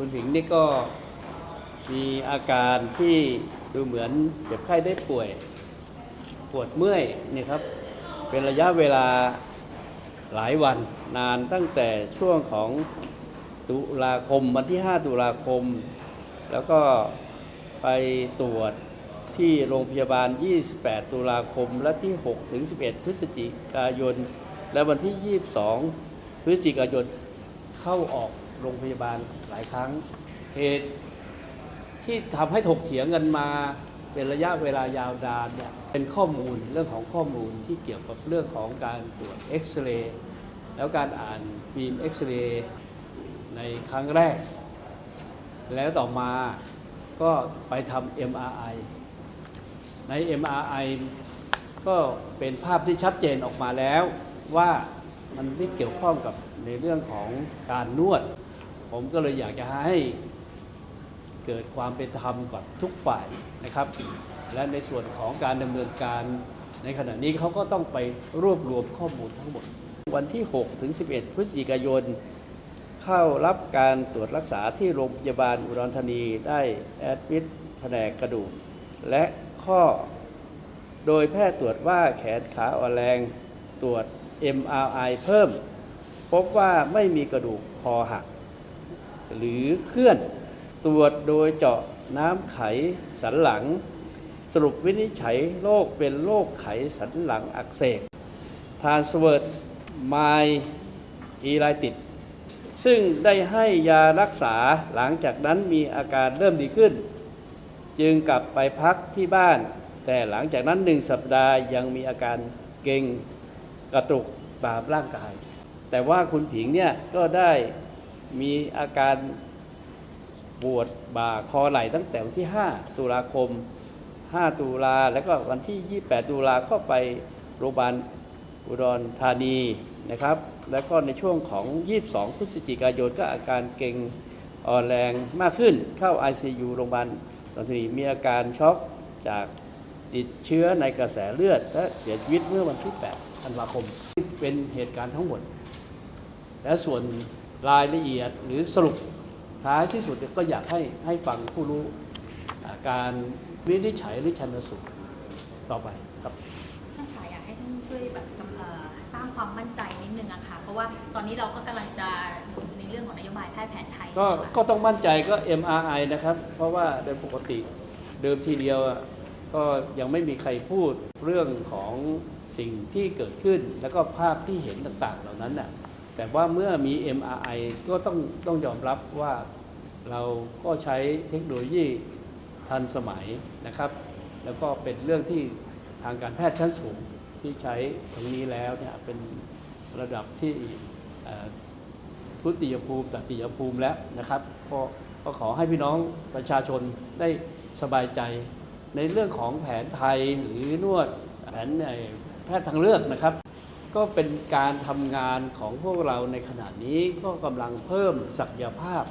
คุณผิงนี่ก็มีอาการที่ดูเหมือนเจ็บไข้ได้ป่วย ปวดเมื่อยนี่ครับ เป็นระยะเวลาหลายวันนานตั้งแต่ช่วงของตุลาคมวันที่ 5 ตุลาคม แล้วก็ไปตรวจที่โรงพยาบาล 28 ตุลาคม และที่ 6 ถึง 11 พฤศจิกายน และวันที่ 22 พฤศจิกายนเข้าออก โรงพยาบาลหลายครั้ง เหตุที่ทำให้ถกเถียงกันมาเป็นระยะเวลายาวนานเนี่ยเป็นข้อมูลเรื่องของข้อมูลที่เกี่ยวกับเรื่องของการตรวจเอ็กซเรย์แล้วการอ่านฟิล์มเอ็กซเรย์ในครั้งแรก แล้วต่อมาก็ไปทำ MRI ใน MRI ก็เป็นภาพที่ชัดเจนออกมาแล้วว่ามันไม่เกี่ยวข้องกับในเรื่องของการนวด ผมก็เลยอยากจะให้เกิดความเป็นธรรมกับทุกฝ่ายนะครับ และในส่วนของการดำเนินการในขณะนี้เขาก็ต้องไปรวบรวมข้อมูลทั้งหมด วันที่ 6 ถึง 11 พฤศจิกายน เข้ารับการตรวจรักษาที่โรงพยาบาลอุดรธานีได้แอดมิดแผนกกระดูก และข้อ โดยแพทย์ตรวจว่าแขนขาอ่อนแรงตรวจ MRI เพิ่ม พบว่าไม่มีกระดูกคอหัก หรือเคลื่อน ตรวจโดยเจาะน้ำไขสันหลัง สรุปวินิจฉัยโรคเป็นโรคไขสันหลังอักเสบทานสเวิร์ดไมอีไลติด ซึ่งได้ให้ยารักษาหลังจากนั้นมีอาการเริ่มดีขึ้น จึงกลับไปพักที่บ้าน แต่หลังจากนั้นหนึ่งสัปดาห์ยังมีอาการเกร็งกระตุกตามร่างกาย แต่ว่าคุณผิงเนี่ยก็ได้ มีอาการปวดบ่าคอไหล่ตั้งแต่วันที่ 5 ตุลาคม 5 ตุลาแล้วก็วันที่ 28 ตุลาก็ไปโรงพยาบาลอุดรธานีนะครับ แล้วก็ในช่วงของ 22 พฤศจิกายนก็อาการเกร็งอ่อนแรงมากขึ้นเข้า ICU โรงพยาบาลอุดรธานีมีอาการช็อกจากติดเชื้อในกระแสเลือด และเสียชีวิตเมื่อวันที่ 8 ธันวาคม เป็นเหตุการณ์ทั้งหมด และส่วน รายละเอียดหรือสรุปท้ายที่สุดก็อยากให้ให้ฟังผู้รู้อ่าการวินิจฉัยหรือชันสูตรต่อไปครับท่านคะอยากให้ท่านช่วยแบบจำเอ่อสร้างความมั่นใจนิดนึงอะค่ะเพราะว่าตอนนี้เราก็กำลังจะหนุนในเรื่องของนโยบายแพทย์แผนไทย ก็อยู่อะก็ต้องมั่นใจก็ MRI นะครับ เพราะว่าโดยปกติเดิมทีเดียวอะก็ยังไม่มีใครพูดเรื่องของสิ่งที่เกิดขึ้น แล้วก็ภาพที่เห็นต่างๆ เหล่านั้นน่ะ แต่ว่าเมื่อมี MRI ก็ต้องต้องยอมรับว่าเราก็ใช้เทคโนโลยีทันสมัยนะครับ แล้วก็เป็นเรื่องที่ทางการแพทย์ชั้นสูงที่ใช้ตรงนี้แล้วเนี่ยเป็นระดับที่ทุติยภูมิตติยภูมิแล้วนะครับก็ก็ขอให้พี่น้องประชาชนได้สบายใจ ในเรื่องของแผนไทยหรือนวดแผนแพทย์ทางเลือกนะครับ ก็เป็นการทำงานของพวกเราในขณะนี้ก็กำลังเพิ่มศักยภาพ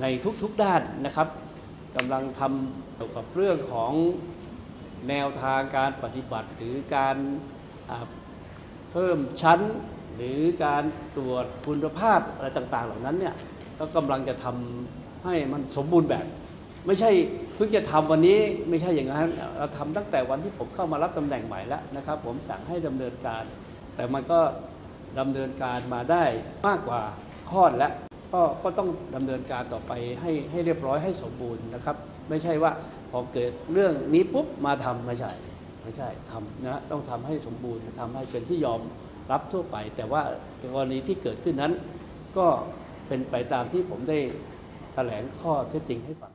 ในทุกๆด้านนะครับกำลังทำเกี่ยวกับเรื่องของแนวทางการปฏิบัติ หรือการเพิ่มชั้น หรือการตรวจคุณภาพอะไรต่าง ๆ เหล่านั้นเนี่ยก็กำลังจะทำให้มันสมบูรณ์แบบ ไม่ใช่เพิ่งจะทำวันนี้ไม่ใช่อย่างนั้นเราทำตั้งแต่วันที่ผมเข้ามารับตำแหน่งใหม่แล้วนะครับ ผมสั่งให้ดำเนินการ แต่มันก็ดำเนินการมาได้มากกว่าคลอแล้วก็ก็ต้องดำเนินการต่อไปให้ให้เรียบร้อยให้สมบูรณ์นะครับ ไม่ใช่ว่าพอเกิดเรื่องนี้ปุ๊บมาทำไม่ใช่ไม่ใช่ทำนะต้องทำให้สมบูรณ์ทำให้เป็นที่ยอมรับทั่วไป แต่ว่ากรณีที่เกิดขึ้นนั้น ก็เป็นไปตามที่ผมได้แถลงข้อเท็จจริงให้ฟัง